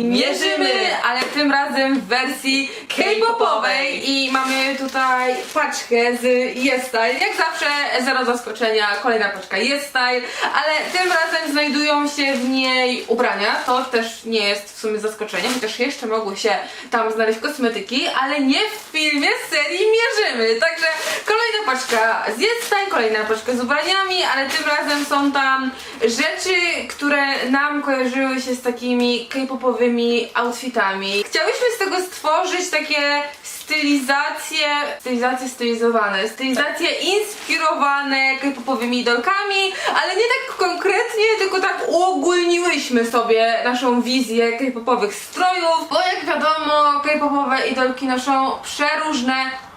Mierzymy. ale tym razem w wersji K-popowej i mamy tutaj paczkę z YesStyle. Jak zawsze zero zaskoczenia, kolejna paczka YesStyle, ale tym razem znajdują się w niej ubrania. To też nie jest w sumie zaskoczeniem, chociaż jeszcze mogły się tam znaleźć kosmetyki, ale nie w filmie z serii Mierzymy. Także kolejna paczka z YesStyle, kolejna paczka z ubraniami, ale tym razem są tam rzeczy, które nam kojarzyły się z takimi k-popowymi outfitami. Chciałyśmy z tego stworzyć takie stylizacje, stylizacje stylizowane, stylizacje inspirowane k-popowymi idolkami, ale nie tak konkretnie, tylko tak uogólniłyśmy sobie naszą wizję k-popowych strojów, bo jak wiadomo k-popowe idolki noszą przeróżne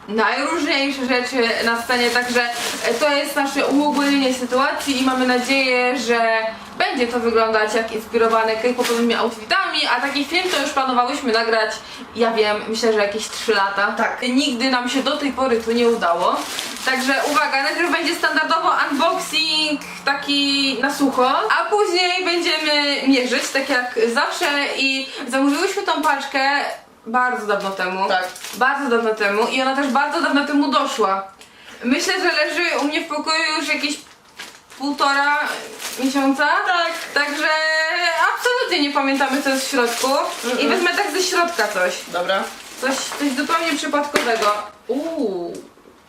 najróżniejsze rzeczy na scenie, także e, to jest nasze uogólnienie sytuacji i mamy nadzieję, że będzie to wyglądać jak inspirowane k-popowymi outfitami, a taki film to już planowałyśmy nagrać, ja wiem, myślę, że jakieś 3 lata. Tak. Nigdy nam się do tej pory to nie udało. Także uwaga, najpierw będzie standardowo unboxing taki na sucho, a później będziemy mierzyć, tak jak zawsze i zamówiłyśmy tą paczkę bardzo dawno temu. Tak. Bardzo dawno temu i ona też bardzo dawno temu doszła. Myślę, że leży u mnie w pokoju już jakieś półtora miesiąca. Tak. Także absolutnie nie pamiętamy co jest w środku. I Mhm. wezmę tak ze środka coś. Dobra. Coś, coś zupełnie przypadkowego. Uuu.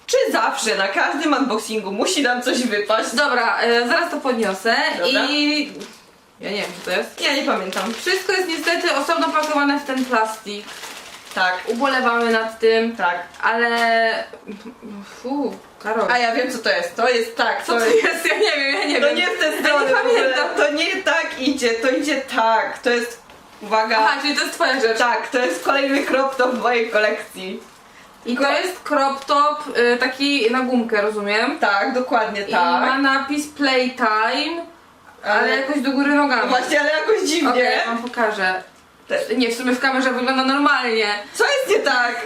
Czy zawsze na każdym unboxingu musi nam coś wypaść? Dobra, e, zaraz to podniosę Dobra. i... Ja nie wiem co to jest. Ja nie pamiętam. Wszystko jest niestety osobno pakowane w ten plastik. Tak. Ubolewamy nad tym, Tak. ale... Fu, Karol. A ja wiem co to jest. To jest tak. Co to jest? Ja nie wiem, ja nie To wiem. nie w tę Ja nie pamiętam. To nie tak idzie, to idzie tak. To jest. Uwaga. Aha, czyli to jest twoja rzecz. Tak, to jest kolejny crop top w mojej kolekcji. I to jest crop top y, taki na gumkę, rozumiem? Tak, dokładnie I ma tak. napis Playtime, ale jakoś do góry nogami. No właśnie, ale jakoś dziwnie. Okej, ja wam pokażę. Nie, w sumie w kamerze wygląda normalnie. Co jest nie tak?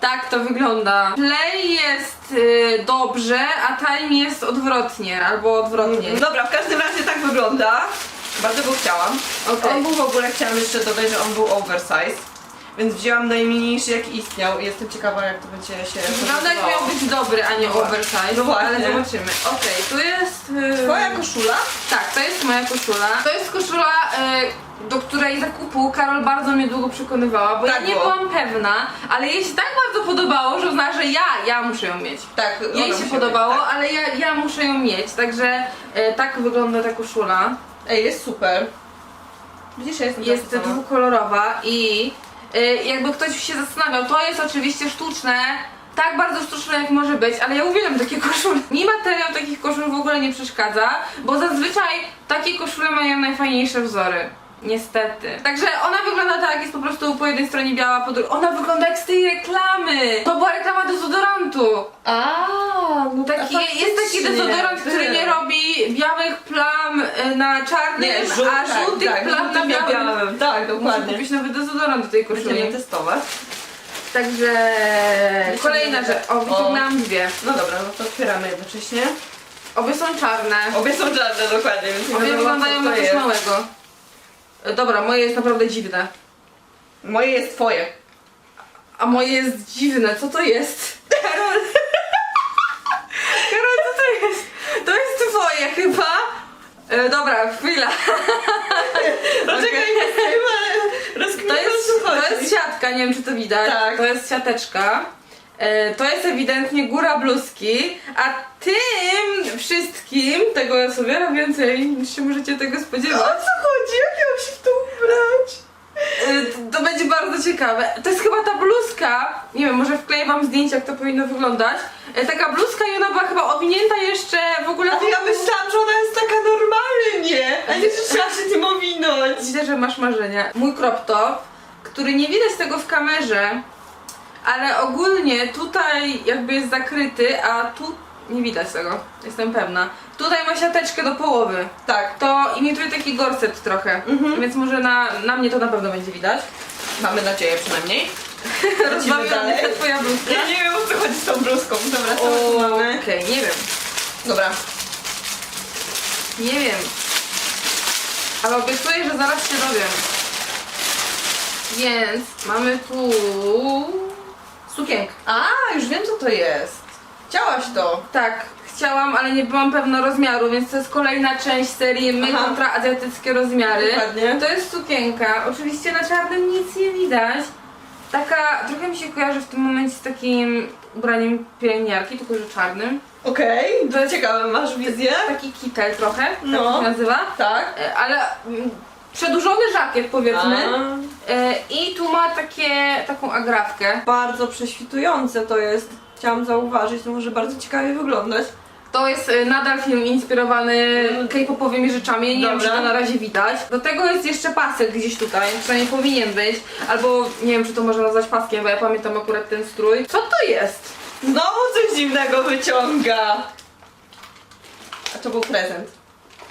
Tak to wygląda. Play jest y, dobrze, a time jest odwrotnie, albo odwrotnie. Dobra, w każdym razie tak wygląda. Bardzo go chciałam. Okej. On był w ogóle, chciałam jeszcze dodać, że on był oversize. Więc wzięłam najmniejszy jaki istniał i jestem ciekawa jak to będzie się Wygląda jak prezentowało. miał być dobry, a nie No oversize, No właśnie. ale zobaczymy. Okej, tu jest... y, Twoja koszula? Tak, to jest moja koszula. To jest koszula, y, do której zakupu Karol bardzo mnie długo przekonywała, bo ja Tak nie było. byłam pewna, ale jej się tak bardzo podobało, że uznała, że ja, ja muszę ją mieć. Tak, Jej się musi podobało, być, tak. ale ja, ja muszę ją mieć, także y, tak wygląda ta koszula. Ej, jest super. Widzisz, ja jestem Jest dwukolorowa i jakby ktoś się zastanawiał, to jest oczywiście sztuczne, tak bardzo sztuczne jak może być, ale ja uwielbiam takie koszule. Mi materiał takich koszul w ogóle nie przeszkadza, bo zazwyczaj takie koszule mają najfajniejsze wzory. Niestety. Także ona wygląda tak, jest po prostu po jednej stronie biała, po drugiej. Ona wygląda jak z tej reklamy! To była reklama dezodorantu. A, no Taki, jest taki dezodorant, który nie robi białych plam y, na czarnym, Nie, żół- a tak, żółtych tak, plam na białym. Tak, Muszę dokładnie. kupić nowy dezodorant do tej koszuli. Będziemy testować. Także kolejna rzecz. O, wyciągnęłam dwie. No dobra, no to otwieramy jednocześnie. Obie są czarne. Obie są czarne dokładnie, więc nie Obie wiadomo, wyglądają na coś jest. małego. Dobra, moje jest naprawdę dziwne. Moje jest twoje. A moje jest dziwne. Co to jest? Karol. Karol, co to jest? To jest twoje chyba. E, dobra, chwila. Poczekaj, okay. To jest, o to jest siatka, nie wiem czy to widać. Tak. To jest siateczka. E, To jest ewidentnie góra bluzki, a tym wszystkim, tego jest o wiele więcej niż się możecie tego O spodziewać. co chodzi? Jak ja mam się w to ubrać? To będzie bardzo ciekawe. To jest chyba ta bluzka, nie wiem, może wkleję wam zdjęcie jak to powinno wyglądać. E, Taka bluzka i ona była chyba owinięta jeszcze w ogóle... Ale ja myślałam, że ona jest taka normalnie, a nie, że trzeba się tym owinąć. Widzę, że masz marzenia. Mój crop top, który nie widać tego w kamerze, ale ogólnie tutaj jakby jest zakryty, a tu nie widać tego, jestem pewna. Tutaj ma siateczkę do połowy. Tak, To imituje taki gorset trochę, Mhm. więc może na, na mnie to na pewno będzie widać. mamy nadzieję przynajmniej. Rozbawiła dalej. twoja bluzka. Ja nie wiem o co chodzi z tą bluzką. Dobra, co my tu O, mamy? Okej, nie wiem, Dobra, nie wiem. Ale obiecuję, że zaraz się dowiem. Więc mamy tu sukienkę. A, już wiem co to jest. Chciałaś to. Tak, chciałam, ale nie byłam pewna rozmiaru, więc to jest kolejna część serii My Aha. kontra azjatyckie rozmiary. Dokładnie. To jest sukienka. Oczywiście na czarnym nic nie widać. Taka, trochę mi się kojarzy w tym momencie z takim ubraniem pielęgniarki, tylko że czarnym. Okej, To ciekawe, masz wizję? Taki kitel trochę, tak No. się nazywa. Tak. E, Ale mm, przedłużony żakiet powiedzmy. E, I tu ma takie, taką agrafkę. Bardzo prześwitujące to jest. Chciałam zauważyć, to może bardzo ciekawie wyglądać. To jest e, nadal film inspirowany k-popowymi rzeczami, nie wiem czy Dobra. to na razie widać. Do tego jest jeszcze pasek gdzieś tutaj, przynajmniej powinien być. Albo nie wiem czy to można nazwać paskiem, bo ja pamiętam akurat ten strój. Co to jest? Znowu coś dziwnego wyciąga. A to był prezent.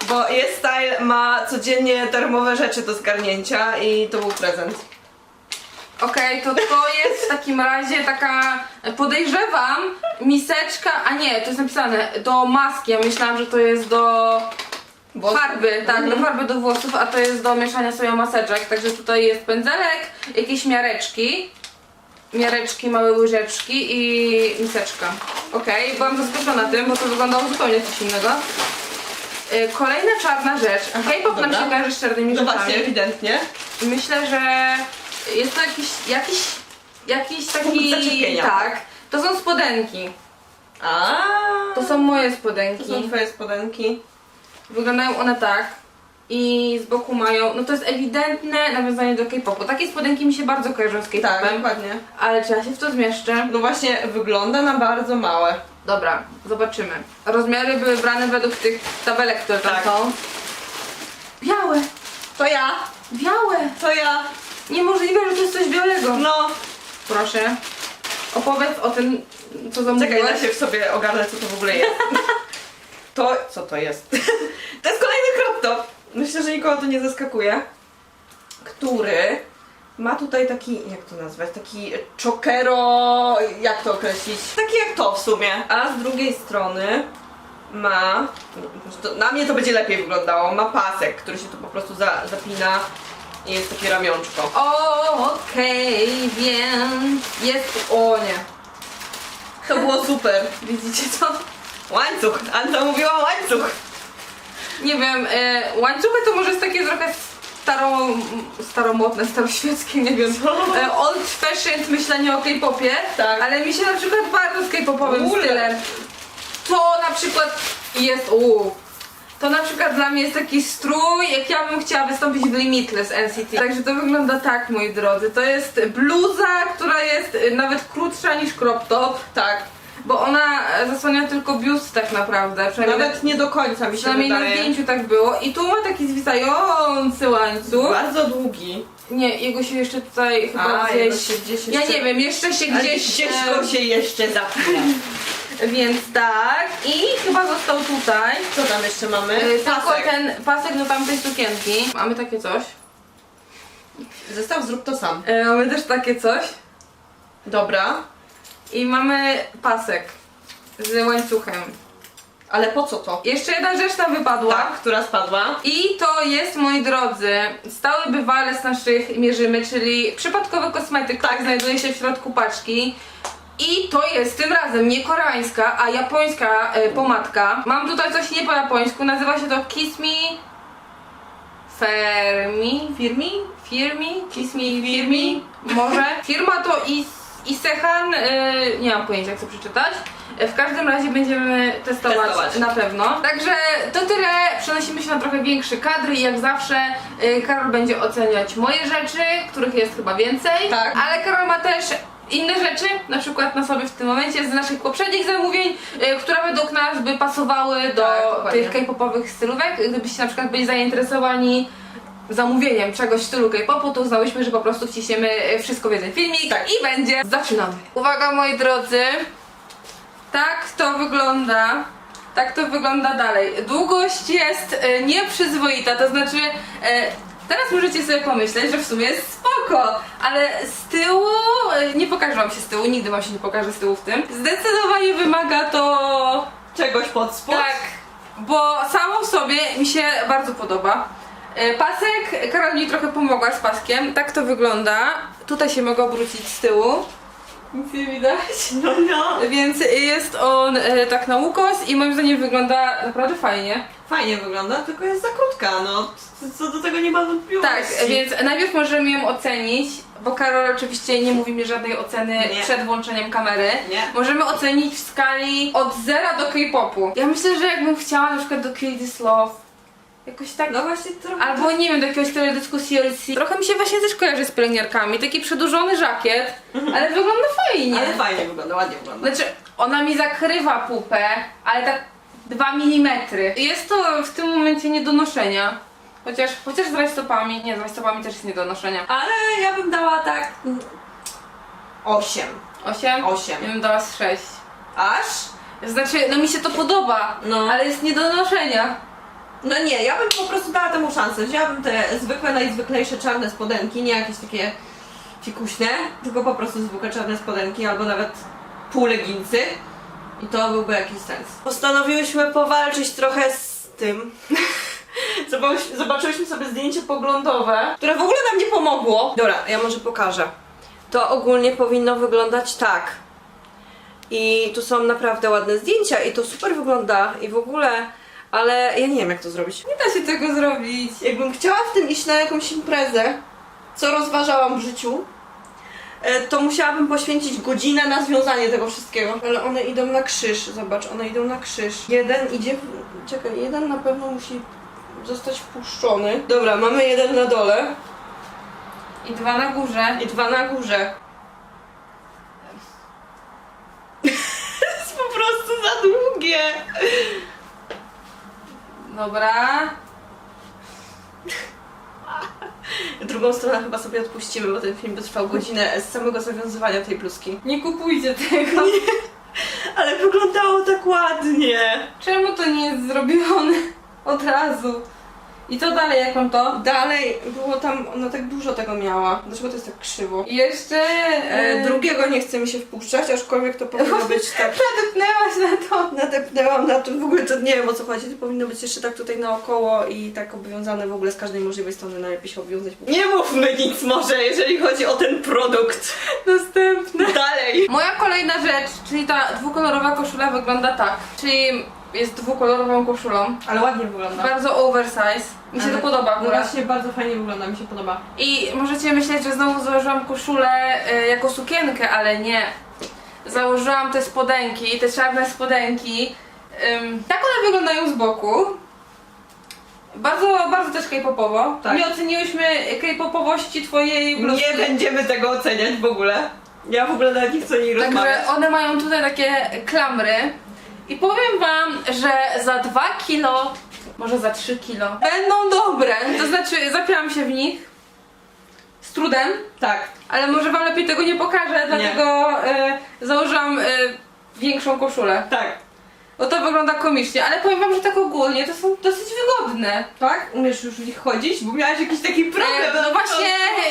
Bo jest style ma codziennie darmowe rzeczy do zgarnięcia i to był prezent. Okej, to to jest w takim razie taka, podejrzewam, miseczka, a nie, to jest napisane do maski, ja myślałam, że to jest do Włosów. farby, tak, do farby do włosów, a to jest do mieszania sobie maseczek, także tutaj jest pędzelek, jakieś miareczki, miareczki, małe łyżeczki i miseczka. Okej, byłam zaskoczona tym, bo to wyglądało zupełnie coś innego. Y, Kolejna czarna rzecz. K-pop nam Dobra. się kojarzy z czarnymi No rzeczami. właśnie, ewidentnie. Myślę, że jest to jakiś, jakiś, jakiś Punkt taki... zaczepienia. Tak. To są spodenki. A, To są moje to spodenki. są twoje spodenki. Wyglądają one tak. I z boku mają, no to jest ewidentne nawiązanie do K-popu. Takie spodenki mi się bardzo kojarzą z Tak, K-popem, dokładnie. ale czy ja się w to zmieszczę? No właśnie, wygląda na bardzo małe. Dobra, zobaczymy. Rozmiary były brane według tych tabelek, które tam Tak. są. Białe! To ja, Białe! to ja. Niemożliwe, że to jest coś białego. No, Proszę, opowiedz o tym, co zamówiłeś. czekaj, ja się w sobie ogarnę, co to w ogóle jest. To, co to jest? To jest kolejny crop top. Myślę, że nikogo to nie zaskakuje. Który ma tutaj taki, jak to nazwać, taki chokero, jak to określić? Taki jak to w sumie. A z drugiej strony ma, to, na mnie to będzie lepiej wyglądało, ma pasek, który się tu po prostu za, zapina i jest takie ramionczko. O, okej, więc jest. O nie. To było super. Widzicie co? Łańcuch, Anta mówiła łańcuch. Nie wiem, e, łańcuchy to może jest takie trochę staro, staromodne, staroświeckie, nie wiem. E, old fashioned myślenie o K-popie, Tak. ale mi się na przykład bardzo z K-popowym Ule. stylem. To na przykład jest. Uu, to na przykład dla mnie jest taki strój, jak ja bym chciała wystąpić w Limitless NCT. Także to wygląda tak, moi drodzy. To jest bluza, która jest e, nawet krótsza niż crop top. Tak, Bo ona e, zasłania tylko biust tak naprawdę. Nawet nie do końca mi się przynajmniej na wydaje. zdjęciu tak było. I tu ma taki zwisający łańcuch. Bardzo długi. Nie, jego się jeszcze tutaj chyba A, jego gdzieś... się gdzieś Ja jeszcze- nie wiem, jeszcze się Ale gdzieś... Gdzieś go się jeszcze zapina. Więc tak. I chyba został tutaj. Co tam jeszcze mamy? E, Tylko Pasek. ten pasek do tamtej sukienki. Mamy takie coś. Zestaw zrób to sam. E, Mamy też takie coś. Dobra, I mamy pasek z łańcuchem. ale po co to? Jeszcze jedna rzecz tam wypadła. Tak, która spadła. I to jest, moi drodzy, stały bywalec naszych mierzymy, czyli przypadkowy kosmetyk, który Tak. znajduje się w środku paczki. I to jest tym razem nie koreańska, a japońska e, pomadka. Mam tutaj coś nie po japońsku, nazywa się to Kiss Me Fermi. Firmi? Firmi? Kiss Me Firmi? Może? Firma to Is Isehan, e, nie mam pojęcia jak to przeczytać. E, W każdym razie będziemy testować, Testować. na pewno. Także to tyle. Przenosimy się na trochę większe kadry i jak zawsze e, Karol będzie oceniać moje rzeczy, których jest chyba więcej. Tak. Ale Karol ma też inne rzeczy, na przykład na sobie w tym momencie z naszych poprzednich zamówień, e, które według nas by pasowały do Tak, dokładnie. tych k-popowych stylówek. Gdybyście na przykład byli zainteresowani zamówieniem czegoś w stylu K-popu, to uznałyśmy, że po prostu wciśniemy e, wszystko w jeden filmik Tak. i będzie. Zaczynamy. Uwaga moi drodzy, tak to wygląda. Tak to wygląda dalej. Długość jest e, nieprzyzwoita, to znaczy e, teraz możecie sobie pomyśleć, że w sumie jest spoko, ale z tyłu, e, nie pokażę wam się z tyłu, nigdy wam się nie pokażę z tyłu w tym. Zdecydowanie wymaga to Czegoś pod spód? tak, bo samą w sobie mi się bardzo podoba, E, Pasek, Karol mi trochę pomogła z paskiem. Tak to wygląda. Tutaj się mogę obrócić z tyłu. Nic nie widać. No, no. Więc jest on e, tak na ukos i moim zdaniem wygląda naprawdę fajnie. Fajnie wygląda, tylko jest za krótka, no. Co- Co do tego nie ma wątpliwości. Tak, więc najpierw możemy ją ocenić, bo Karol oczywiście nie mówi mi żadnej oceny Nie. przed włączeniem kamery. Nie. Możemy ocenić w skali od zera do K-popu. Ja myślę, że jakbym chciała na przykład do Kill This Love, jakoś tak... No właśnie trochę... Albo nie wiem, do jakiegoś teledysku CLC. Trochę mi się właśnie też kojarzy z pielęgniarkami. Taki przedłużony żakiet, ale wygląda fajnie. Ale fajnie wygląda, ładnie wygląda. Znaczy, ona mi zakrywa pupę, ale tak 2 mm. Jest to w tym momencie nie do noszenia. Chociaż, chociaż z rajstopami, nie, z rajstopami też jest nie do noszenia. Ale ja bym dała tak... 8. 8? Osiem. Ja bym dała z 6. Aż? Znaczy, no mi się to podoba, No. ale jest nie do noszenia. No nie, ja bym po prostu dała temu szansę. Wzięłabym te zwykłe, najzwyklejsze czarne spodenki, nie jakieś takie fikuśne, tylko po prostu zwykłe czarne spodenki albo nawet pół leginsy. I to byłby jakiś sens. Postanowiłyśmy powalczyć trochę z tym. Zobaczyłyśmy sobie zdjęcie poglądowe, które w ogóle nam nie pomogło. Dobra, ja może pokażę. To ogólnie powinno wyglądać tak. I tu są naprawdę ładne zdjęcia i to super wygląda i w ogóle, ale ja nie wiem jak to zrobić. Nie da się tego zrobić. Jakbym chciała w tym iść na jakąś imprezę, co rozważałam w życiu, e, to musiałabym poświęcić godzinę na związanie tego wszystkiego. Ale one idą na krzyż, zobacz, one idą na krzyż. Jeden idzie, czekaj, jeden na pewno musi zostać wpuszczony. Dobra, mamy jeden na dole I dwa na górze. i dwa na górze. to jest po prostu za długie. Dobra. Drugą stronę chyba sobie odpuścimy, bo ten film by trwał godzinę z samego zawiązywania tej bluzki. Nie kupujcie tego. Ale wyglądało tak ładnie. Czemu to nie jest zrobione od razu? I co dalej, jak mam to? Dalej było tam, ona tak dużo tego miała. Dlaczego to jest tak krzywo? I jeszcze... E, E, drugiego nie chce mi się wpuszczać, aczkolwiek to powinno być tak. Nadepnęłaś na to. Nadepnęłam na to, w ogóle to nie wiem o co chodzi, to powinno być jeszcze tak tutaj naokoło i tak obwiązane w ogóle z każdej możliwej strony, najlepiej się obwiązać. Nie mówmy nic może, jeżeli chodzi o ten produkt. Następne. Dalej. Moja kolejna rzecz, czyli ta dwukolorowa koszula wygląda tak. Czyli jest dwukolorową koszulą. Ale ładnie wygląda. Bardzo oversize. Mi się Ale- to podoba No akurat. właśnie, bardzo fajnie wygląda, mi się podoba. I możecie myśleć, że znowu założyłam koszulę e, jako sukienkę, ale nie. Założyłam te spodenki, te czarne spodenki. Ym, tak one wyglądają z boku. Bardzo, bardzo też k-popowo. Tak. Nie oceniłyśmy k-popowości twojej bluzki. Nie będziemy tego oceniać w ogóle. Ja w ogóle nawet nie chcę o niej rozmawiać. Także one mają tutaj takie klamry. I powiem wam, że za 2 kilo, może za 3 kilo, będą dobre. To znaczy, zapiłam się w nich z trudem, Tak. ale może wam lepiej tego nie pokażę, dlatego e, założyłam e, większą koszulę. Tak. Bo to wygląda komicznie, ale powiem wam, że tak ogólnie to są dosyć wygodne. Tak? Umiesz już w nich chodzić? Bo miałaś jakiś taki problem. E, no właśnie,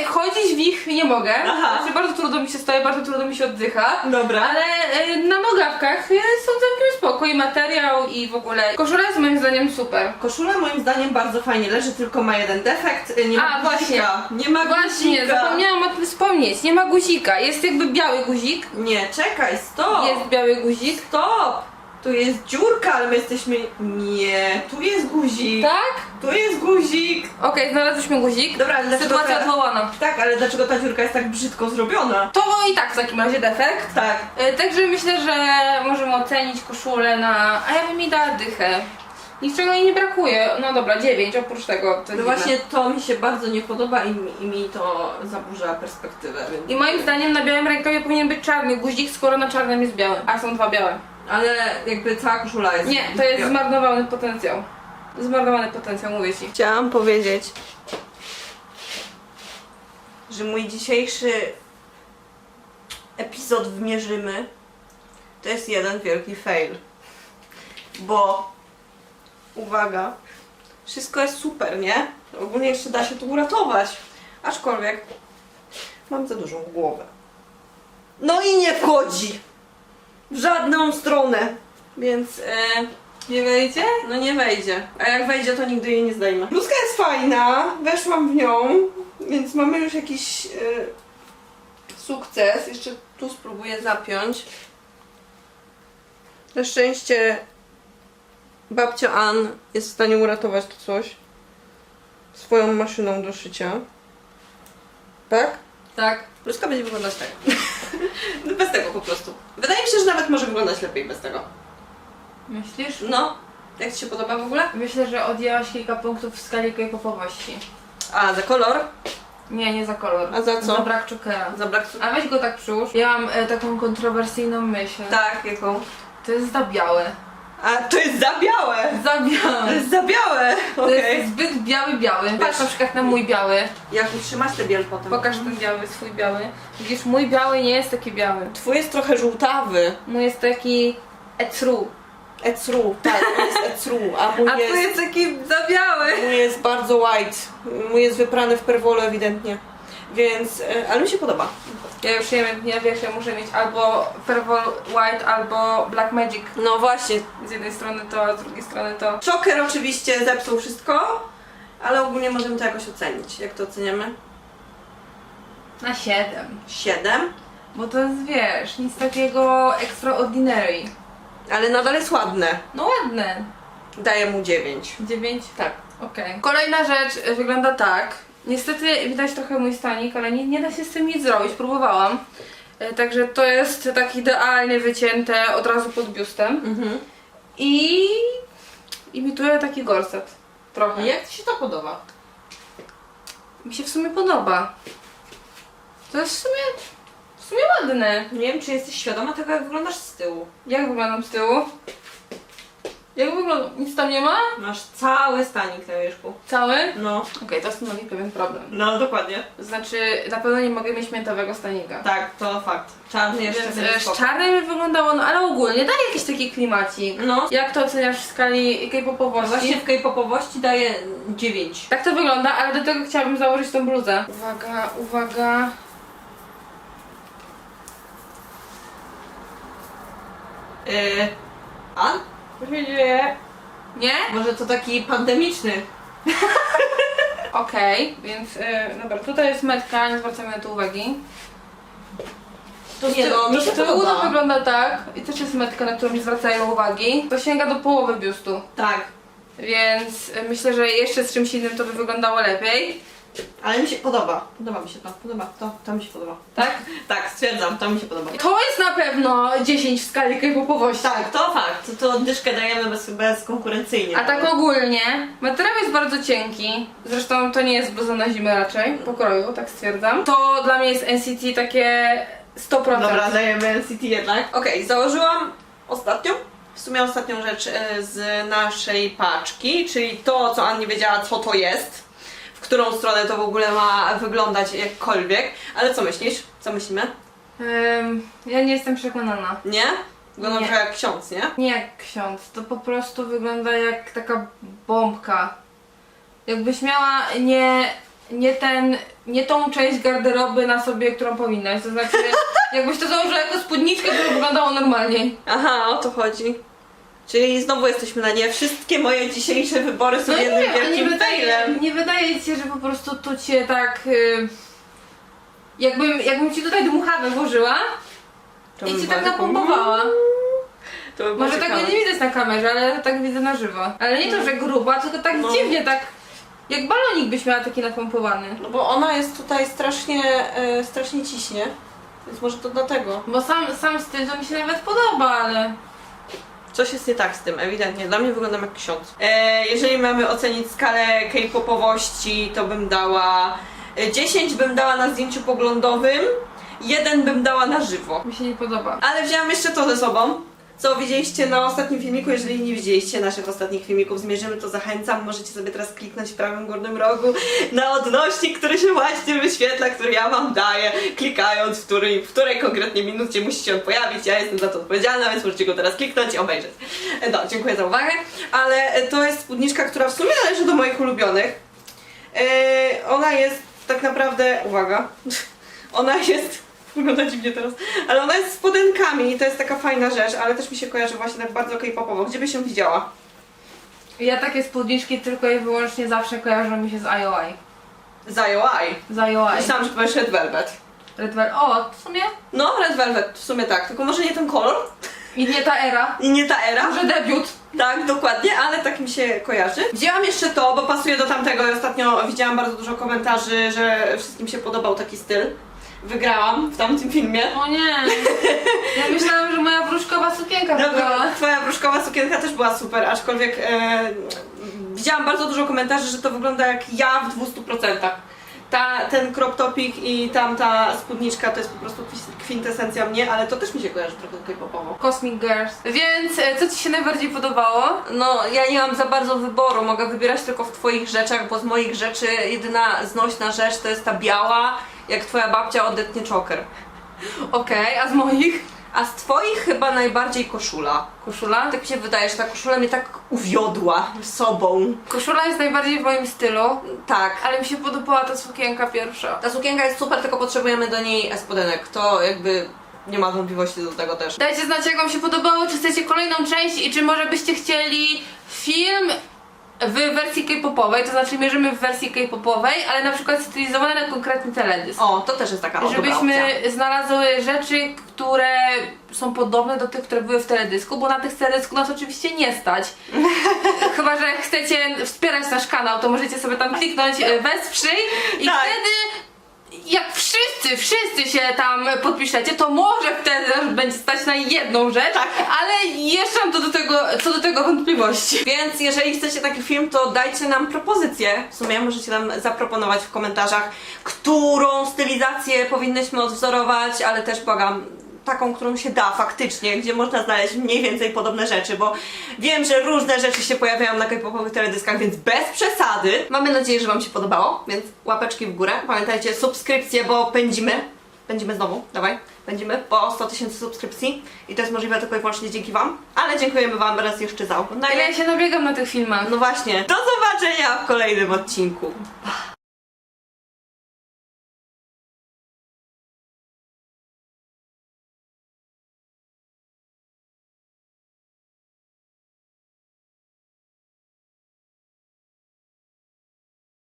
chodzić w nich nie mogę. Aha. Znaczy, bardzo trudno mi się stoi, bardzo trudno mi się oddycha. Dobra. Ale e, na nogawkach e, są całkiem spoko i materiał i w ogóle koszula jest moim zdaniem super. Koszula moim zdaniem bardzo fajnie leży, tylko ma jeden defekt. y, Nie ma A, guzika. Nie ma Właśnie, guzika. zapomniałam o tym wspomnieć. Nie ma guzika. Jest jakby biały guzik. Nie, czekaj, stop. Jest biały guzik. Stop. Tu jest dziurka, ale my jesteśmy... Nie, tu jest guzik. Tak? Tu jest guzik. Okej, znalazłyśmy guzik. Dobra, ale dlaczego Sytuacja ta- odwołana. Tak, ale dlaczego ta dziurka jest tak brzydko zrobiona? To i tak w takim razie defekt. Tak. E, Także myślę, że możemy ocenić koszulę na... A ja bym mi dała dychę. Niczego jej nie brakuje. No dobra, 9 oprócz tego. To No dziwne. właśnie to mi się bardzo nie podoba i mi, i mi to zaburza perspektywę. Więc... I moim zdaniem na białym rękawie powinien być czarny guzik, skoro na czarnym jest biały. A są dwa białe. Ale jakby cała koszula jest... Nie, to jest zmarnowany potencjał. Zmarnowany potencjał, mówię ci. Chciałam powiedzieć, że mój dzisiejszy epizod w Mierzymy to jest jeden wielki fail. Bo, uwaga, wszystko jest super, nie? Ogólnie jeszcze da się tu uratować. Aczkolwiek mam za dużą głowę. No i nie wchodzi w żadną stronę. Więc e, Nie wejdzie? No nie wejdzie. A jak wejdzie, to nigdy jej nie zdejmę. Bluzka jest fajna, weszłam w nią, więc mamy już jakiś e, sukces. Jeszcze tu spróbuję zapiąć. Na szczęście babcia Ann jest w stanie uratować to coś swoją maszyną do szycia. Tak? Tak. Bluzka będzie wyglądać tak. No bez tego po prostu. Wydaje mi się, że nawet może wyglądać lepiej bez tego. Myślisz? No, jak Ci się podoba w ogóle? Myślę, że odjęłaś kilka punktów w skali k-popowości. A, za kolor? Nie, nie za kolor. A za co? Za brak czokera. Za brak. A weź go tak przyłóż. Ja mam e, taką kontrowersyjną myśl. Tak, jaką? To jest za białe. A, to jest za białe! Za To jest za białe! To Okej. jest zbyt biały, biały. Patrz na przykład na mój biały. Jak utrzymasz te biel potem? Pokaż ten biały, swój biały. Widzisz, mój biały nie jest taki biały. Twój jest trochę żółtawy. Mój jest taki etru. Ecru, tak, on jest ecru, a mój A tu jest, jest taki za biały. mój jest bardzo white. Mój jest wyprany w perwolu ewidentnie. Więc, e, ale mi się podoba. Ja już nie wiem, ja wiesz, ja muszę mieć albo Purple White, albo Black Magic. No właśnie, Z jednej strony to, a z drugiej strony to. Choker oczywiście zepsuł wszystko, ale ogólnie możemy to jakoś ocenić. Jak to oceniamy? Na 7. 7, Bo to jest, wiesz, nic takiego extraordinary. ale nadal jest ładne. No ładne. Daję mu 9. 9? Tak. Okej. Kolejna rzecz y, wygląda tak. Niestety widać trochę mój stanik, ale nie, nie da się z tym nic zrobić. Próbowałam. Y, Także to jest tak idealnie wycięte od razu pod biustem. Mhm. I imituje taki gorset. Trochę. Jak Ci się to podoba? Mi się w sumie podoba. To jest w sumie, w sumie ładne. Nie wiem, czy jesteś świadoma tego, jak wyglądasz z tyłu. Jak wyglądam z tyłu? Jak wyglądam? Nic tam nie ma? Masz cały stanik na wierzchu. Cały? No. Okej, to stanowi pewien problem. No, dokładnie. Znaczy, na pewno nie mogę mieć miętowego stanika. Tak, to fakt. Czarny jeszcze Więc będzie e, spoko. z czarnym wyglądało, no ale ogólnie daje jakiś taki klimacik. No. Jak to oceniasz w skali K-popowości? Właśnie w K-popowości daję 9. Tak to wygląda, ale do tego chciałabym założyć tą bluzę. Uwaga, uwaga. Yy, a? Co się dzieje? Nie? Może to taki pandemiczny. Okej, więc e, dobra, tutaj jest metka, nie zwracamy na to uwagi. To z, Nie ty- no, mi to się z tyłu podoba. to wygląda tak i też jest metka, na którą nie zwracają uwagi. To sięga do połowy biustu, Tak. więc e, myślę, że jeszcze z czymś innym to by wyglądało lepiej. Ale mi się podoba. Podoba mi się to. Podoba. To, to mi się podoba. Tak? Tak, stwierdzam, to mi się podoba. To jest na pewno 10 w skali k-popowości. Tak, to fakt. To, dyszkę dajemy bez, bezkonkurencyjnie. A tak ogólnie, materiał jest bardzo cienki, zresztą to nie jest bluza na zimę raczej, pokroju, tak stwierdzam. To dla mnie jest NCT takie 100%. Dobra, dajemy NCT jednak. Okej, założyłam ostatnią, w sumie ostatnią rzecz e, z naszej paczki, czyli to, co Ann nie wiedziała, co to jest, w którą stronę to w ogóle ma wyglądać jakkolwiek. Ale co myślisz? Co myślimy? Ym, ja nie jestem przekonana. Nie? Wygląda Nie. trochę jak ksiądz, nie? Nie jak ksiądz, to po prostu wygląda jak taka bombka. Jakbyś miała nie, nie ten, nie tą część garderoby na sobie, którą powinnaś. To znaczy, jakbyś to założyła jako spódniczkę, to by wyglądało normalniej. Aha, o to chodzi. Czyli znowu jesteśmy na nie. Wszystkie moje dzisiejsze wybory są No jednym wiem, a nie wielkim wydaje, failem. nie wydaje ci się, że po prostu tu cię tak... Y, jakbym, jakbym ci tutaj dmuchawę włożyła To i bym ci tak napompowała. To by było Może tego ciekawe. nie widać na kamerze, ale tak widzę na żywo. Ale nie to, że gruba, tylko tak No. dziwnie, tak jak balonik byś miała taki napompowany. No bo ona jest tutaj strasznie, e, strasznie ciśnie. Więc może to dlatego. Bo sam, sam styl to mi się nawet podoba, ale... Coś jest nie tak z tym, ewidentnie. Dla mnie wyglądam jak ksiądz. E, jeżeli mamy ocenić skalę K-popowości, to bym dała e, 10 bym dała na zdjęciu poglądowym, 1 bym dała na żywo. Mi się nie podoba. Ale wzięłam jeszcze to ze sobą. Co widzieliście na ostatnim filmiku? Jeżeli nie widzieliście naszych ostatnich filmików, zmierzymy, to zachęcam. Możecie sobie teraz kliknąć w prawym górnym rogu na odnośnik, który się właśnie wyświetla, który ja wam daję, klikając w której, w której konkretnie minucie musi się on pojawić. Ja jestem za to odpowiedzialna, więc możecie go teraz kliknąć i obejrzeć. No, dziękuję za uwagę. Ale e, to jest spódniczka, która w sumie należy do moich ulubionych. E, ona jest tak naprawdę, uwaga, ona jest, wygląda dziwnie teraz, ale ona jest z spodenkami i to jest taka fajna rzecz, ale też mi się kojarzy właśnie tak bardzo k-popowo. Gdzie byś ją widziała? Ja takie spódniczki tylko i wyłącznie zawsze kojarzą mi się z IOI. Z IOI. Z IOI. Myślałam, że powiesz Red Velvet. Red Velvet. O, w sumie. No, Red Velvet, w sumie tak, tylko może nie ten kolor I nie ta era. i nie ta era. Może debiut. Tak, dokładnie, ale tak mi się kojarzy. Wzięłam jeszcze to, bo pasuje do tamtego i ostatnio widziałam bardzo dużo komentarzy, że wszystkim się podobał taki styl. Wygrałam w tamtym filmie. O nie. Ja myślałam, że moja wróżkowa sukienka wygrała. Dobra, twoja wróżkowa sukienka też była super, aczkolwiek e, widziałam bardzo dużo komentarzy, że to wygląda jak ja w 200%. Ta, ten crop topik i tamta spódniczka to jest po prostu kwis- kwintesencja mnie, ale to też mi się kojarzy trochę k-popowo. Cosmic Girls. Więc e, co Ci się najbardziej podobało? No, ja nie mam za bardzo wyboru, mogę wybierać tylko w twoich rzeczach, bo z moich rzeczy jedyna znośna rzecz to jest ta biała, jak twoja babcia odetnie czoker. Okej, a z moich? A z twoich chyba najbardziej koszula. Koszula? Tak mi się wydaje, że ta koszula mnie tak uwiodła sobą. Koszula jest najbardziej w moim stylu, Tak. ale mi się podobała ta sukienka pierwsza. Ta sukienka jest super, tylko potrzebujemy do niej spodenek. To jakby nie ma wątpliwości do tego też. Dajcie znać, jak Wam się podobało, czy chcecie kolejną część i czy może byście chcieli film w wersji k-popowej, to znaczy mierzymy w wersji k-popowej, ale na przykład stylizowane na konkretny teledysk. O, to też jest taka o, dobra Żebyśmy opcja. znalazły rzeczy, które są podobne do tych, które były w teledysku, bo na tych teledysku nas oczywiście nie stać. Chyba, że chcecie wspierać nasz kanał, to możecie sobie tam kliknąć e, wesprzyj i Tak. wtedy jak wszyscy, wszyscy się tam podpiszecie, to może wtedy będzie stać na jedną rzecz, Tak. ale jeszcze mam to do tego, co do tego wątpliwości. Więc jeżeli chcecie taki film, to dajcie nam propozycję. W sumie możecie nam zaproponować w komentarzach, którą stylizację powinnyśmy odwzorować, ale też błagam taką, którą się da faktycznie, gdzie można znaleźć mniej więcej podobne rzeczy, bo wiem, że różne rzeczy się pojawiają na k-popowych teledyskach, więc bez przesady. Mamy nadzieję, że Wam się podobało, więc łapeczki w górę. Pamiętajcie, subskrypcje, bo pędzimy. Pędzimy znowu, dawaj. Pędzimy po 100 tysięcy subskrypcji i to jest możliwe tylko i wyłącznie dzięki Wam, ale dziękujemy Wam raz jeszcze za oglądanie. ja się nabiegam na tych filmach. No właśnie. Do zobaczenia w kolejnym odcinku.